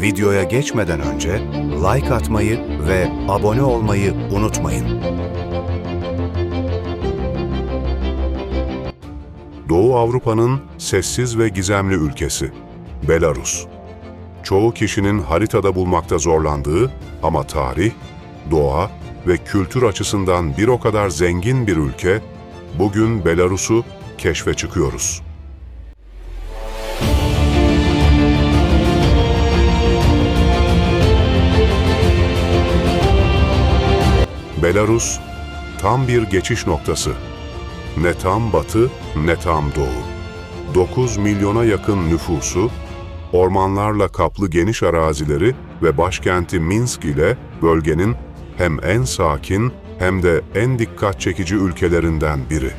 Videoya geçmeden önce like atmayı ve abone olmayı unutmayın. Doğu Avrupa'nın sessiz ve gizemli ülkesi, Belarus. Çoğu kişinin haritada bulmakta zorlandığı ama tarih, doğa ve kültür açısından bir o kadar zengin bir ülke, bugün Belarus'u keşfe çıkıyoruz. Belarus, tam bir geçiş noktası. Ne tam batı ne tam doğu. 9 milyona yakın nüfusu, ormanlarla kaplı geniş arazileri ve başkenti Minsk ile bölgenin hem en sakin hem de en dikkat çekici ülkelerinden biri.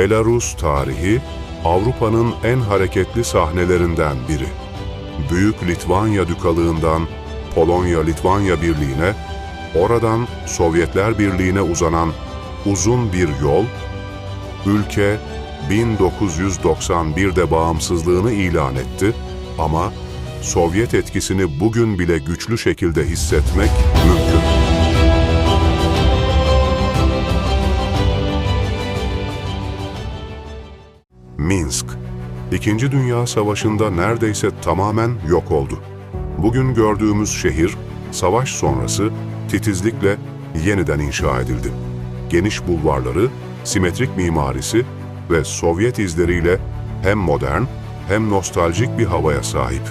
Belarus tarihi Avrupa'nın en hareketli sahnelerinden biri. Büyük Litvanya Dükalığından Polonya-Litvanya Birliği'ne, oradan Sovyetler Birliği'ne uzanan uzun bir yol, ülke 1991'de bağımsızlığını ilan etti ama Sovyet etkisini bugün bile güçlü şekilde hissetmek mümkün. Minsk, İkinci Dünya Savaşı'nda neredeyse tamamen yok oldu. Bugün gördüğümüz şehir, savaş sonrası titizlikle yeniden inşa edildi. Geniş bulvarları, simetrik mimarisi ve Sovyet izleriyle hem modern hem nostaljik bir havaya sahip.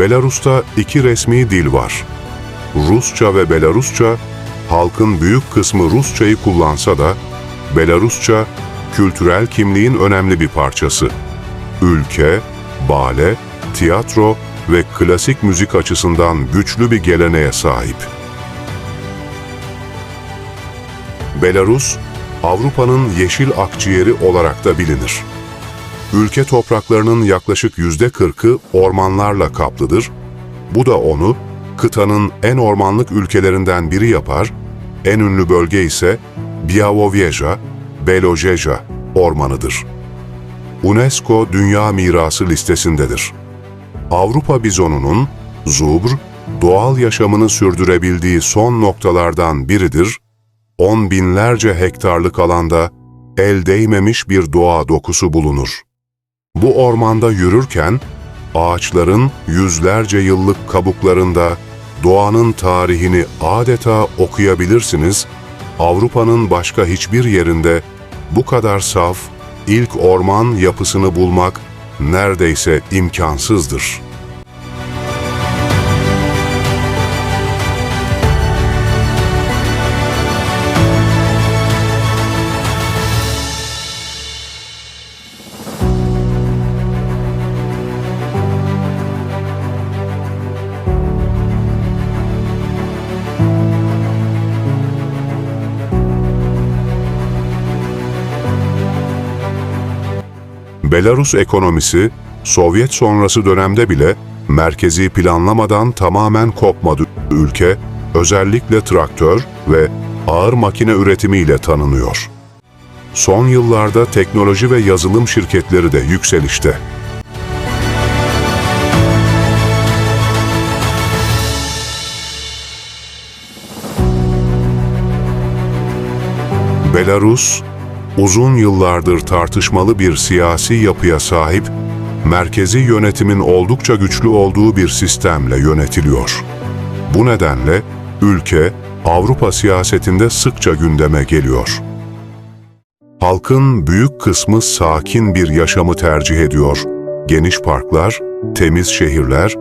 Belarus'ta iki resmi dil var. Rusça ve Belarusça, halkın büyük kısmı Rusçayı kullansa da, Belarusça kültürel kimliğin önemli bir parçası. Ülke, bale, tiyatro ve klasik müzik açısından güçlü bir geleneğe sahip. Belarus, Avrupa'nın yeşil akciğeri olarak da bilinir. Ülke topraklarının yaklaşık yüzde kırkı ormanlarla kaplıdır. Bu da onu kıtanın en ormanlık ülkelerinden biri yapar. En ünlü bölge ise Białowieża, Belojeja ormanıdır. UNESCO Dünya Mirası listesindedir. Avrupa bizonunun zubr, doğal yaşamını sürdürebildiği son noktalardan biridir. On binlerce hektarlık alanda el değmemiş bir doğa dokusu bulunur. Bu ormanda yürürken ağaçların yüzlerce yıllık kabuklarında doğanın tarihini adeta okuyabilirsiniz. Avrupa'nın başka hiçbir yerinde bu kadar saf, ilk orman yapısını bulmak neredeyse imkansızdır. Belarus ekonomisi, Sovyet sonrası dönemde bile merkezi planlamadan tamamen kopmadı. Ülke, özellikle traktör ve ağır makine üretimiyle tanınıyor. Son yıllarda teknoloji ve yazılım şirketleri de yükselişte. Belarus, uzun yıllardır tartışmalı bir siyasi yapıya sahip, merkezi yönetimin oldukça güçlü olduğu bir sistemle yönetiliyor. Bu nedenle ülke Avrupa siyasetinde sıkça gündeme geliyor. Halkın büyük kısmı sakin bir yaşamı tercih ediyor. Geniş parklar, temiz şehirler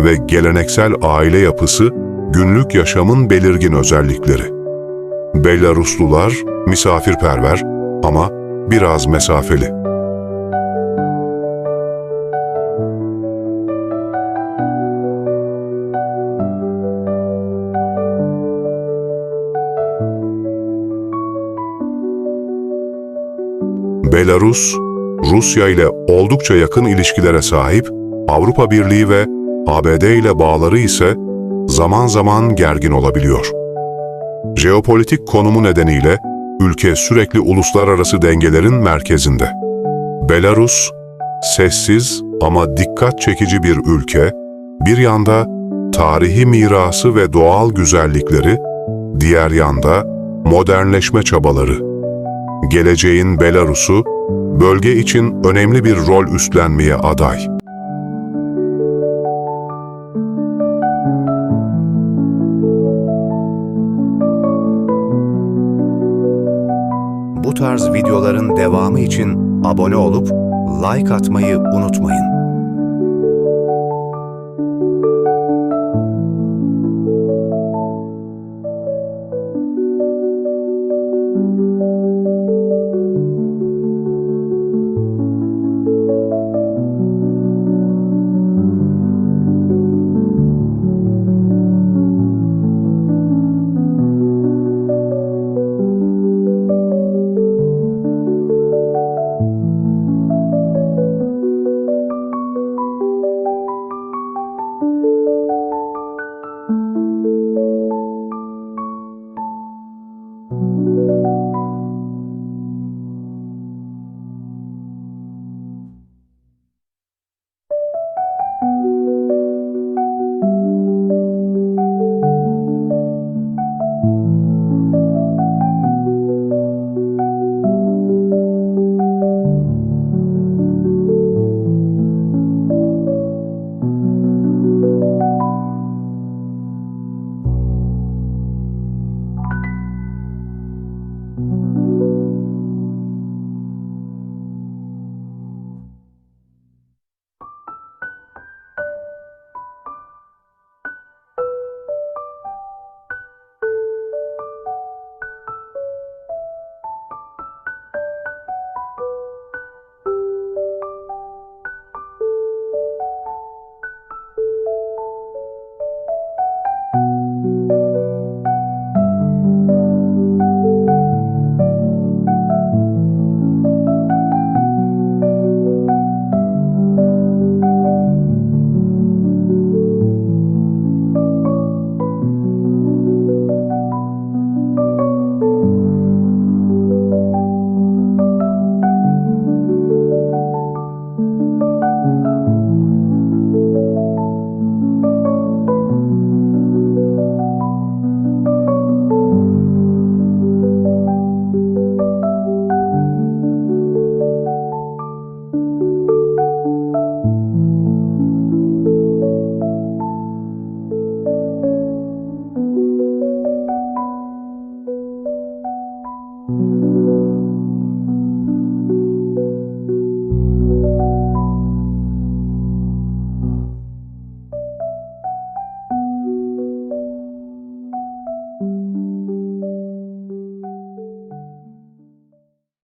ve geleneksel aile yapısı günlük yaşamın belirgin özellikleri. Belaruslular misafirperver ama biraz mesafeli. Belarus, Rusya ile oldukça yakın ilişkilere sahip, Avrupa Birliği ve ABD ile bağları ise zaman zaman gergin olabiliyor. Jeopolitik konumu nedeniyle ülke sürekli uluslararası dengelerin merkezinde. Belarus, sessiz ama dikkat çekici bir ülke, bir yanda tarihi mirası ve doğal güzellikleri, diğer yanda modernleşme çabaları. Geleceğin Belarus'u, bölge için önemli bir rol üstlenmeye aday. Bu tarz videoların devamı için abone olup like atmayı unutmayın.